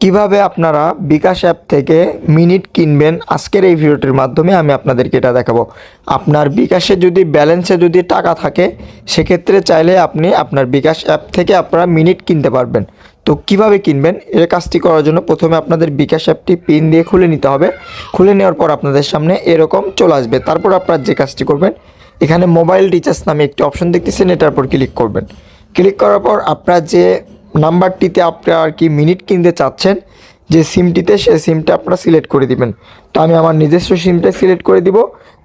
কীভাবে আপনারা বিকাশ অ্যাপ থেকে মিনিট কিনবেন? আজকের এই ভিডিওটির মাধ্যমে আমি আপনাদেরকে এটা দেখাবো। আপনার বিকাশে যদি ব্যালেন্সে যদি টাকা থাকে, সেক্ষেত্রে চাইলে আপনি আপনার বিকাশ অ্যাপ থেকে আপনারা মিনিট কিনতে পারবেন। তো কীভাবে কিনবেন? এর কাজটি করার জন্য প্রথমে আপনাদের বিকাশ অ্যাপটি পিন দিয়ে খুলে নিতে হবে। খুলে নেওয়ার পর আপনাদের সামনে এরকম চলে আসবে। তারপর আপনারা যে কাজটি করবেন, এখানে মোবাইল রিচার্জ নামে একটি অপশন দেখতেছেন, এটার উপর ক্লিক করবেন। ক্লিক করার পর আপনার যে নাম্বারটিতে আপনারা আর কি মিনিট কিনতে চাচ্ছেন, যে সিমটিতে সে সিমটা আপনারা সিলেক্ট করে দিবেন। তো আমি আমার নিজস্ব সিমটা সিলেক্ট করে দিব।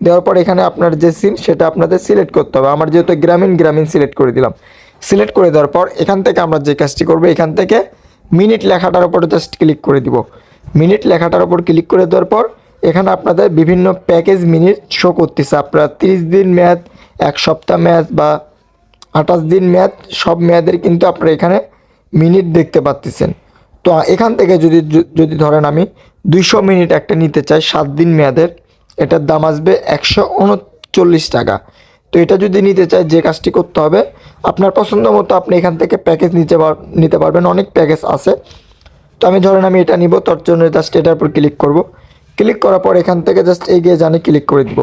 দেওয়ার পর এখানে আপনার যে সিম, সেটা আপনাদের সিলেক্ট করতে হবে। আমার যেহেতু গ্রামীণ গ্রামীণ সিলেক্ট করে দিলাম। সিলেক্ট করে দেওয়ার পর এখান থেকে আমরা যে কাজটি করব, এখান থেকে মিনিট লেখাটার উপর জাস্ট ক্লিক করে দিব। মিনিট লেখাটার উপর ক্লিক করে দেওয়ার পর এখানে আপনাদের বিভিন্ন প্যাকেজ মিনিট শো করতেছে। আপনারা তিরিশ দিন মেয়াদ, এক সপ্তাহ মেয়াদ বা আঠাশ দিন মেয়াদ, সব মেয়াদের কিন্তু আপনারা এখানে মিনিট দেখতে পাচ্ছেন তো এখান থেকে যদি যদি ধরেন আমি দুইশো মিনিট একটা নিতে চাই সাত দিন মেয়াদের, এটার দাম আসবে একশো উনচল্লিশ টাকা। তো এটা যদি নিতে চাই যে কাজটি করতে হবে, আপনার পছন্দ মতো আপনি এখান থেকে প্যাকেজ নিতে নিতে পারবেন, অনেক প্যাকেজ আছে। তো আমি ধরেন আমি এটা নিব, তার জন্য জাস্ট এটার উপর ক্লিক করব। ক্লিক করার পর এখান থেকে জাস্ট এগিয়ে জানে ক্লিক করে দিব।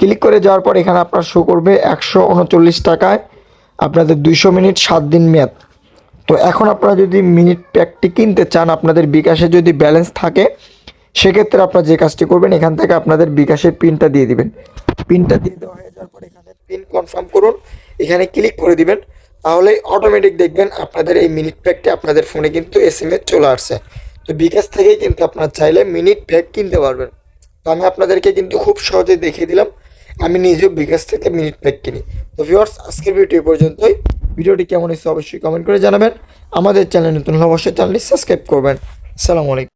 ক্লিক করে যাওয়ার পর এখানে আপনার শো করবে একশো উনচল্লিশ টাকায় আপনাদের দুইশো মিনিট সাত দিন মেয়াদ। তো এখন আপনারা যদি মিনিট প্যাকটি কিনতে চান, আপনাদের বিকাশে যদি ব্যালেন্স থাকে, সেক্ষেত্রে আপনারা যে কাজটি করবেন, এখান থেকে আপনাদের বিকাশের পিনটা দিয়ে দিবেন। পিনটা দিয়ে দেওয়া হয়ে যাওয়ার পর এখানে পিন কনফার্ম করুন, এখানে ক্লিক করে দিবেন। তাহলে অটোমেটিক দেখবেন আপনাদের এই মিনিট প্যাকটি আপনাদের ফোনে কিন্তু এস এম চলে আসছে। তো বিকাশ থেকেই কিন্তু আপনারা চাইলে মিনিট প্যাক কিনতে পারবেন। তো আমি আপনাদেরকে কিন্তু খুব সহজে দেখিয়ে দিলাম, আমি নিজেও বিকাশ থেকে মিনিট প্যাক কিনি। তো ভিউয়ার্স আজকের ভিডিও পর্যন্তই। ভিডিওটি কেমন হয়েছে অবশ্যই কমেন্ট করে জানাবেন। আমাদের চ্যানেল নতুন হলে অবশ্যই চ্যানেলটি সাবস্ক্রাইব করবেন। সালামু আলাইকুম।